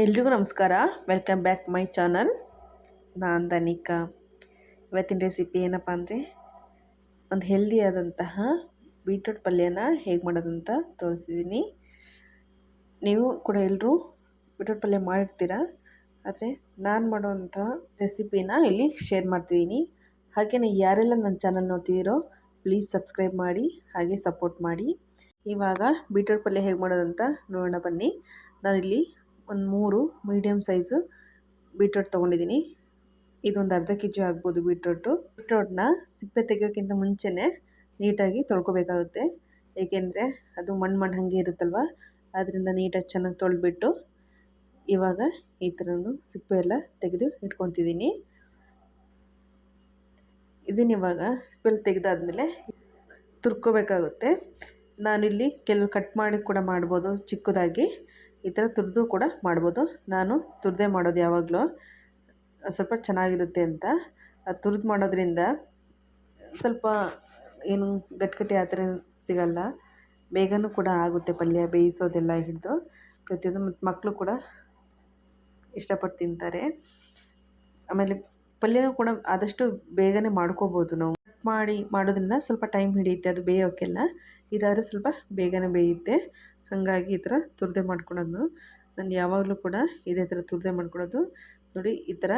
ಎಲ್ರಿಗೂ ನಮಸ್ಕಾರ. Welcome back my channel ನಾನು ದನಿಕಾ. ಇವತ್ತಿನ ರೆಸಿಪಿ ಏನಪ್ಪ ಅಂದರೆ ಒಂದು ಹೆಲ್ದಿಯಾದಂತಹ ಬೀಟ್ರೂಟ್ ಪಲ್ಯನ ಹೇಗೆ ಮಾಡೋದಂತ ತೋರಿಸಿದ್ದೀನಿ ನೀವು ಕೂಡ ಎಲ್ಲರೂ ಬೀಟ್ರೂಟ್ ಪಲ್ಯ ಮಾಡಿರ್ತೀರ? ಆದರೆ ನಾನು ಮಾಡುವಂಥ ರೆಸಿಪಿನ ಇಲ್ಲಿ ಶೇರ್ ಮಾಡ್ತಿದ್ದೀನಿ ಹಾಗೆಯೇ ಯಾರೆಲ್ಲ ನನ್ನ ಚಾನಲ್ ನೋಡ್ತಿದ್ದೀರೋ ಪ್ಲೀಸ್ ಸಬ್ಸ್ಕ್ರೈಬ್ ಮಾಡಿ, ಹಾಗೆ ಸಪೋರ್ಟ್ ಮಾಡಿ. ಇವಾಗ ಬೀಟ್ರೂಟ್ ಪಲ್ಯ ಹೇಗೆ ಮಾಡೋದಂತ ನೋಡೋಣ ಬನ್ನಿ. ನಾನಿಲ್ಲಿ ಒಂದು ಮೂರು ಮೀಡಿಯಮ್ ಸೈಜು ಬೀಟ್ರೋಟ್ ತೊಗೊಂಡಿದ್ದೀನಿ. ಇದೊಂದು ಅರ್ಧ ಕೆ ಜಿ ಆಗ್ಬೋದು ಬೀಟ್ರೋಟು. ಬೀಟ್ರೋಟ್ನ ಸಿಪ್ಪೆ ತೆಗೆಯೋಕ್ಕಿಂತ ಮುಂಚೆನೇ ನೀಟಾಗಿ ತೊಳ್ಕೊಬೇಕಾಗುತ್ತೆ. ಏಕೆಂದರೆ ಅದು ಮಣ್ಣು ಮಣ್ಣು ಹಾಗೆ ಇರುತ್ತಲ್ವ? ಅದರಿಂದ ನೀಟಾಗಿ ಚೆನ್ನಾಗಿ ತೊಳೆದ್ಬಿಟ್ಟು ಇವಾಗ ಈ ಥರನು ಸಿಪ್ಪೆ ಎಲ್ಲ ತೆಗೆದು ಇಟ್ಕೊತಿದ್ದೀನಿ. ಇದನ್ನ ಇವಾಗ ತೆಗೆದಾದ್ಮೇಲೆ ತುರ್ಕೋಬೇಕಾಗುತ್ತೆ. ನಾನಿಲ್ಲಿ ಕೆಲವು ಕಟ್ ಮಾಡಿ ಕೂಡ ಮಾಡ್ಬೋದು ಚಿಕ್ಕದಾಗಿ. ಈ ಥರ ತುರಿದು ಕೂಡ ಮಾಡ್ಬೋದು. ನಾನು ತುರಿದೇ ಮಾಡೋದು ಯಾವಾಗಲೂ ಸ್ವಲ್ಪ ಚೆನ್ನಾಗಿರುತ್ತೆ ಅಂತ. ತುರಿದು ಮಾಡೋದ್ರಿಂದ ಸ್ವಲ್ಪ ಏನು ಗಟ್ಟಿಗಟ್ಟಿ ಆ ಥರ ಸಿಗಲ್ಲ. ಬೇಗನೂ ಕೂಡ ಆಗುತ್ತೆ ಪಲ್ಯ ಬೇಯಿಸೋದೆಲ್ಲ ಹಿಡಿದು. ಪ್ರತಿಯೊಂದು ಮತ್ತು ಮಕ್ಕಳು ಕೂಡ ಇಷ್ಟಪಟ್ಟು ತಿಂತಾರೆ. ಆಮೇಲೆ ಪಲ್ಯನೂ ಕೂಡ ಆದಷ್ಟು ಬೇಗನೆ ಮಾಡ್ಕೋಬೋದು ನಾವು. ಮಾಡಿ ಮಾಡೋದ್ರಿಂದ ಸ್ವಲ್ಪ ಟೈಮ್ ಹಿಡಿಯುತ್ತೆ, ಅದು ಬೇಯೋಕ್ಕೆಲ್ಲ ಇದಾದರೆ ಸ್ವಲ್ಪ ಬೇಗನೆ ಬೇಯುತ್ತೆ. ಹಾಗಾಗಿ ಈ ಥರ ತುರ್ದೆ ಮಾಡ್ಕೊಳ್ಳೋದು ನಾನು ಯಾವಾಗಲೂ ಕೂಡ ಇದೇ ಥರ ತುರ್ದೆ ಮಾಡ್ಕೊಳ್ಳೋದು ನೋಡಿ, ಈ ಥರ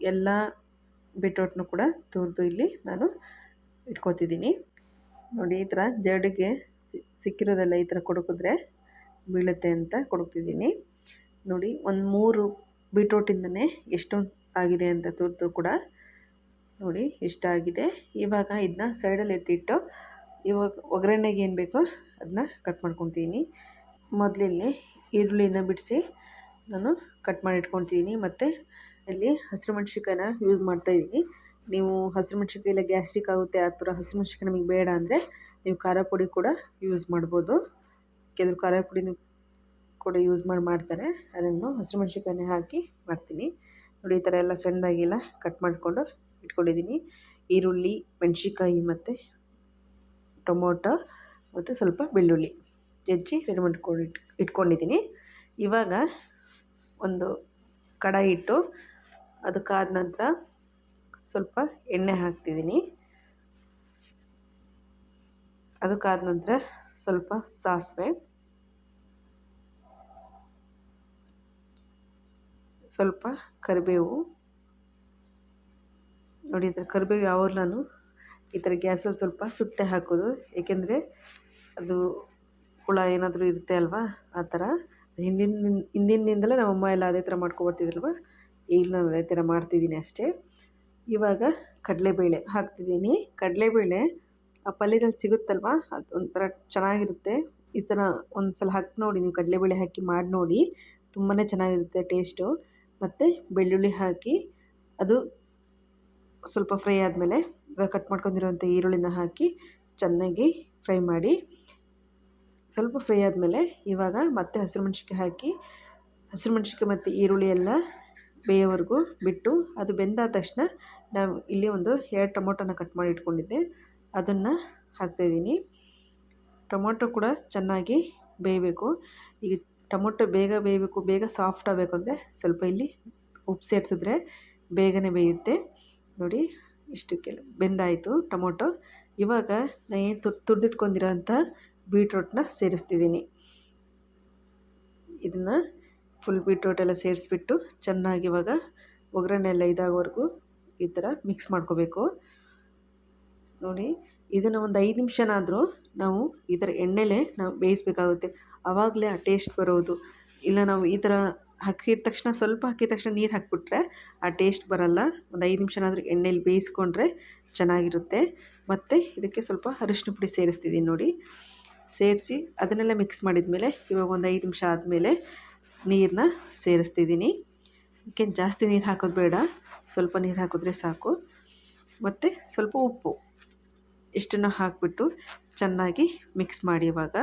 ಎಲ್ಲ ಬಿಟ್ರೋಟ್ನು ಕೂಡ ತುರಿದು ಇಲ್ಲಿ ನಾನು ಇಟ್ಕೊತಿದ್ದೀನಿ. ನೋಡಿ, ಈ ಥರ ಜಡಿಗೆ ಸಿಕ್ಕಿರೋದೆಲ್ಲ ಈ ಥರ ಕೊಡುಕಿದ್ರೆ ಬೀಳುತ್ತೆ ಅಂತ ಕೊಡ್ತಿದ್ದೀನಿ ನೋಡಿ, ಒಂದು ಮೂರು ಬೀಟ್ರೋಟಿಂದನೇ ಎಷ್ಟು ಆಗಿದೆ ಅಂತ ತುರಿದು ಕೂಡ ನೋಡಿ ಇಷ್ಟ ಆಗಿದೆ ಇವಾಗ ಇದನ್ನ ಸೈಡಲ್ಲಿ ಎತ್ತಿಟ್ಟು ಇವಾಗ ಒಗ್ಗರಣೆಗೆ ಏನು ಬೇಕೋ ಅದನ್ನ ಕಟ್ ಮಾಡ್ಕೊತೀನಿ. ಮೊದಲಿಲ್ಲಿ ಈರುಳ್ಳಿನ ಬಿಡಿಸಿ ನಾನು ಕಟ್ ಮಾಡಿ ಮತ್ತು ಇಲ್ಲಿ ಹಸಿರು ಮೆಣ್ಸಿನ್ಕಾಯಿನ ಯೂಸ್ ಮಾಡ್ತಾಯಿದ್ದೀನಿ ನೀವು ಹಸಿರು ಮೆಣ್ಸಿನ್ಕಾಯಿ ಇಲ್ಲ ಗ್ಯಾಸ್ಟ್ರಿಕ್ ಆಗುತ್ತೆ, ಆ ಥರ ಹಸಿರು ಮೆಣ್ಸಿನ್ಕಾಯಿ ನಮಗೆ ಬೇಡ ಅಂದರೆ ನೀವು ಖಾರ ಪುಡಿ ಕೂಡ ಯೂಸ್ ಮಾಡ್ಬೋದು. ಕೆಲವು ಖಾರ ಪುಡಿನೂ ಕೂಡ ಯೂಸ್ ಮಾಡಿ, ಮಾಡ್ತಾರೆ. ಅದನ್ನು ಹಸಿರು ಮೆಣ್ಸಿನ್ಕಾಯಿನೇ ಹಾಕಿ ಮಾಡ್ತೀನಿ. ನೋಡಿ, ಈ ಥರ ಎಲ್ಲ ಸಣ್ಣದಾಗೆಲ್ಲ ಕಟ್ ಮಾಡಿಕೊಂಡು ಇಟ್ಕೊಂಡಿದ್ದೀನಿ. ಈರುಳ್ಳಿ, ಮೆಣಸಿನ್ಕಾಯಿ ಮತ್ತು ಟೊಮೊಟೊ ಮತ್ತು ಸ್ವಲ್ಪ ಬೆಳ್ಳುಳ್ಳಿ ಜಜ್ಜಿ ರೆಡಿ ಮಾಡ್ಕೊಂಡು ಇಟ್, ಇಟ್ಕೊಂಡಿದ್ದೀನಿ. ಇವಾಗ ಒಂದು ಕಡಾಯಿ ಇಟ್ಟು ಅದಕ್ಕಾದ ನಂತರ ಸ್ವಲ್ಪ ಎಣ್ಣೆ ಹಾಕ್ತಿದ್ದೀನಿ. ಅದಕ್ಕಾದ ನಂತರ ಸ್ವಲ್ಪ ಸಾಸಿವೆ. ಸ್ವಲ್ಪ ಕರಿಬೇವು. ನೋಡಿ ಈ ಥರ ಕರಿಬೇವು ಯಾವಾಗಲೂ ಈ ಥರ ಗ್ಯಾಸಲ್ಲಿ ಸ್ವಲ್ಪ ಸುಟ್ಟೆ ಹಾಕೋದು. ಏಕೆಂದರೆ ಅದು ಹುಳ ಏನಾದರೂ ಇರುತ್ತೆ ಅಲ್ವಾ? ಆ ಥರ. ಹಿಂದಿನ ಹಿಂದಿನಿಂದಲೇ ನಮ್ಮಮ್ಮ ಎಲ್ಲ ಅದೇ ಥರ ಮಾಡ್ಕೊಬರ್ತಿದ್ರಲ್ವ? ಈಗ ನಾನು ಅದೇ ಥರ ಮಾಡ್ತಿದ್ದೀನಿ ಅಷ್ಟೇ. ಇವಾಗ ಕಡಲೆಬೇಳೆ ಹಾಕ್ತಿದ್ದೀನಿ. ಕಡಲೆಬೇಳೆ ಆ ಪಲ್ಯದಲ್ಲಿ ಸಿಗುತ್ತಲ್ವಾ? ಅದು ಒಂಥರ ಚೆನ್ನಾಗಿರುತ್ತೆ. ಈ ಥರ ಒಂದು ಸಲ ಹಾಕಿ ನೋಡಿ, ನೀವು ಕಡಲೆಬೇಳೆ ಹಾಕಿ ಮಾಡಿ ನೋಡಿ. ತುಂಬಾ ಚೆನ್ನಾಗಿರುತ್ತೆ ಟೇಸ್ಟು. ಮತ್ತು ಬೆಳ್ಳುಳ್ಳಿ ಹಾಕಿ, ಅದು ಸ್ವಲ್ಪ ಫ್ರೈ ಆದಮೇಲೆ ಇವಾಗ ಕಟ್ ಮಾಡ್ಕೊಂಡಿರುವಂಥ ಈರುಳ್ಳಿನ ಹಾಕಿ ಚೆನ್ನಾಗಿ ಫ್ರೈ ಮಾಡಿ ಸ್ವಲ್ಪ ಫ್ರೈ ಆದಮೇಲೆ ಇವಾಗ ಮತ್ತೆ ಹಸಿರು ಮೆಣ್ಸಿನ್ಕಾಯಿ ಹಾಕಿ, ಹಸಿರು ಮೆಣ್ಸಿನ್ಕಾಯಿ ಮತ್ತು ಈರುಳ್ಳಿ ಎಲ್ಲ ಬೇಯೋವರೆಗೂ ಬಿಟ್ಟು ಅದು ಬೆಂದಾದ ತಕ್ಷಣ ನಾವು ಇಲ್ಲಿ ಒಂದು ಎರಡು ಟೊಮೊಟೊನ ಕಟ್ ಮಾಡಿ ಇಟ್ಕೊಂಡಿದ್ದೆ. ಅದನ್ನು ಹಾಕ್ತಾಯಿದ್ದೀನಿ ಟೊಮೊಟೊ ಕೂಡ ಚೆನ್ನಾಗಿ ಬೇಯಬೇಕು. ಈಗ ಟೊಮೊಟೊ ಬೇಗ ಬೇಯಬೇಕು, ಬೇಗ ಸಾಫ್ಟ್ ಆಗಬೇಕು ಅಂದರೆ ಸ್ವಲ್ಪ ಇಲ್ಲಿ ಉಪ್ಪು ಸೇರಿಸಿದ್ರೆ ಬೇಗನೆ ಬೇಯುತ್ತೆ. ನೋಡಿ ಇಷ್ಟಕ್ಕೆಲ್ಲ ಬೆಂದಾಯಿತು ಟೊಮೊಟೊ. ಇವಾಗ ನಾನು ಏನು ತುರ್, ತುರಿದಿಟ್ಕೊಂಡಿರೋ ಅಂಥ ಬೀಟ್ರೂಟ್ನ ಸೇರಿಸ್ತಿದ್ದೀನಿ. ಇದನ್ನು ಫುಲ್ ಬೀಟ್ರೂಟ್ ಎಲ್ಲ ಸೇರಿಸ್ಬಿಟ್ಟು ಚೆನ್ನಾಗಿ ಇವಾಗ ಒಗ್ಗರಣೆ ಎಲ್ಲ ಇದಾಗೋವರೆಗೂ ಈ ಥರ ಮಿಕ್ಸ್ ಮಾಡ್ಕೋಬೇಕು. ನೋಡಿ, ಇದನ್ನು ಒಂದು ಐದು ನಿಮಿಷನಾದರೂ ನಾವು ಈ ಥರ ಎಣ್ಣೆಲೇ ನಾವು ಬೇಯಿಸ್ಬೇಕಾಗುತ್ತೆ. ಆವಾಗಲೇ ಆ ಟೇಸ್ಟ್ ಬರೋದು. ಇಲ್ಲ ನಾವು ಈ ಥರ ಹಾಕಿದ ತಕ್ಷಣ, ಸ್ವಲ್ಪ ಹಾಕಿದ ತಕ್ಷಣ ನೀರು ಹಾಕಿಬಿಟ್ರೆ ಆ ಟೇಸ್ಟ್ ಬರೋಲ್ಲ. ಒಂದು ಐದು ನಿಮಿಷನಾದರೂ ಎಣ್ಣೆಲಿ ಬೇಯಿಸ್ಕೊಂಡ್ರೆ ಚೆನ್ನಾಗಿರುತ್ತೆ. ಮತ್ತು ಇದಕ್ಕೆ ಸ್ವಲ್ಪ ಅರಿಶಿನ ಪುಡಿ ಸೇರಿಸ್ತಿದ್ದೀನಿ ನೋಡಿ. ಸೇರಿಸಿ ಅದನ್ನೆಲ್ಲ ಮಿಕ್ಸ್ ಮಾಡಿದ ಮೇಲೆ ಇವಾಗ ಒಂದು ಐದು ನಿಮಿಷ ಆದಮೇಲೆ ನೀರನ್ನ ಸೇರಿಸ್ತಿದ್ದೀನಿ. ಅದಕ್ಕೆ ಜಾಸ್ತಿ ನೀರು ಹಾಕೋದು ಬೇಡ. ಸ್ವಲ್ಪ ನೀರು ಹಾಕಿದ್ರೆ ಸಾಕು. ಮತ್ತು ಸ್ವಲ್ಪ ಉಪ್ಪು ಇಷ್ಟನ್ನು ಹಾಕಿಬಿಟ್ಟು ಚೆನ್ನಾಗಿ ಮಿಕ್ಸ್ ಮಾಡಿ ಇವಾಗ.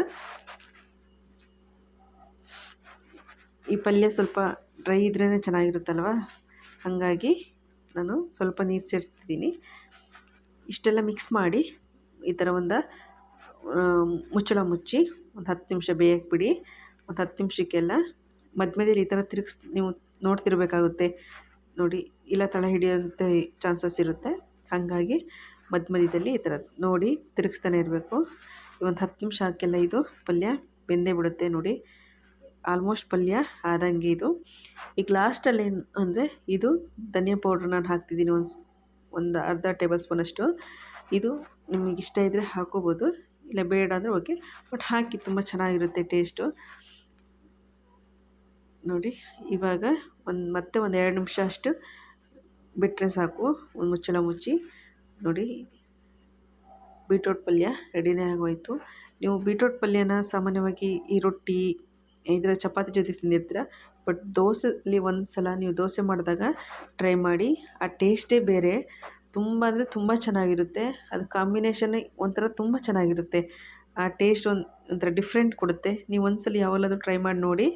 ಈ ಪಲ್ಯ ಸ್ವಲ್ಪ ಡ್ರೈ ಇದ್ರೇ ಚೆನ್ನಾಗಿರುತ್ತಲ್ವ? ಹಾಗಾಗಿ ನಾನು ಸ್ವಲ್ಪ ನೀರು ಸೇರಿಸ್ತಿದ್ದೀನಿ. ಇಷ್ಟೆಲ್ಲ ಮಿಕ್ಸ್ ಮಾಡಿ ಈ ಥರ ಒಂದು ಮುಚ್ಚಳ ಮುಚ್ಚಿ ಒಂದು ಹತ್ತು ನಿಮಿಷ ಬೇಯಕ್ಕೆ ಬಿಡಿ ಒಂದು ಹತ್ತು ನಿಮಿಷಕ್ಕೆಲ್ಲ ಮಧ್ಯ ಮಧ್ಯದಲ್ಲಿ ಈ ಥರ ತಿರುಗಿಸ್, ನೀವು ನೋಡ್ತಿರ್ಬೇಕಾಗುತ್ತೆ. ನೋಡಿ, ಇಲ್ಲ ತಳ ಹಿಡಿಯೋಂಥ ಚಾನ್ಸಸ್ ಇರುತ್ತೆ. ಹಾಗಾಗಿ ಮಧ್ಯ ಮಧ್ಯದಲ್ಲಿ ಈ ಥರ ನೋಡಿ ತಿರುಗಿಸ್ತಾನೆ ಇರಬೇಕು. ಒಂದು ಹತ್ತು ನಿಮಿಷ ಹಾಕೆಲ್ಲ ಇದು ಪಲ್ಯ ಬೆಂದೇ ಬಿಡುತ್ತೆ ನೋಡಿ. ಆಲ್ಮೋಸ್ಟ್ ಪಲ್ಯ ಆದಂಗೆ ಇದು. ಈಗ ಲಾಸ್ಟಲ್ಲಿ ಏನು ಅಂದರೆ ಇದು ಧನಿಯಾ ಪೌಡ್ರ್ ನಾನು ಹಾಕ್ತಿದ್ದೀನಿ ಒಂದು ಒಂದು ಅರ್ಧ ಟೇಬಲ್ ಸ್ಪೂನಷ್ಟು ಇದು ನಿಮಗೆ ಇಷ್ಟ ಇದ್ದರೆ ಹಾಕೋಬೋದು. ಇಲ್ಲ ಬೇಡ ಅಂದರೆ ಓಕೆ. ಬಟ್ ಹಾಕಿ ತುಂಬ ಚೆನ್ನಾಗಿರುತ್ತೆ ಟೇಸ್ಟು. ನೋಡಿ, ಇವಾಗ ಒಂದು ಮತ್ತೆ ಒಂದು ಎರಡು ನಿಮಿಷ ಅಷ್ಟು ಬಿಟ್ಟರೆ ಸಾಕು. ಒಂದು ಮುಚ್ಚಳ ಮುಚ್ಚಿ. ನೋಡಿ, ಬೀಟ್ರೋಟ್ ಪಲ್ಯ ರೆಡಿನೇ ಆಗೋಯಿತು. ನೀವು ಬೀಟ್ರೋಟ್ ಪಲ್ಯನ ಸಾಮಾನ್ಯವಾಗಿ ಈ ರೊಟ್ಟಿ ಇದರ ಚಪಾತಿ ಜೊತೆ ತಿಂದಿರ್ತೀರ ಬಟ್ ದೋಸೆಲಿ ಒಂದು ಸಲ ನೀವು ದೋಸೆ ಮಾಡಿದಾಗ ಟ್ರೈ ಮಾಡಿ, ಆ ಟೇಸ್ಟೇ ಬೇರೆ. ತುಂಬ ಅಂದರೆ ತುಂಬ ಚೆನ್ನಾಗಿರುತ್ತೆ. ಅದು ಕಾಂಬಿನೇಷನ್ನೇ ಒಂಥರ ತುಂಬ ಚೆನ್ನಾಗಿರುತ್ತೆ. ಆ ಟೇಸ್ಟ್ ಒಂದು ಒಂಥರ ಡಿಫ್ರೆಂಟ್ ಕೊಡುತ್ತೆ. ನೀವು ಒಂದ್ಸಲ ಯಾವಲ್ಲಾದರೂ ಟ್ರೈ ಮಾಡಿ ನೋಡಿ,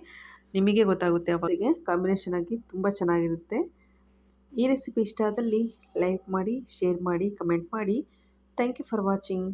ನಿಮಗೆ ಗೊತ್ತಾಗುತ್ತೆ ಅವರಿಗೆ ಕಾಂಬಿನೇಷನ್ ಆಗಿ ತುಂಬ ಚೆನ್ನಾಗಿರುತ್ತೆ. ಈ ರೆಸಿಪಿ ಇಷ್ಟ ಆದಲ್ಲಿ ಲೈಕ್ ಮಾಡಿ ಶೇರ್ ಮಾಡಿ ಕಮೆಂಟ್ ಮಾಡಿ. Thank you for watching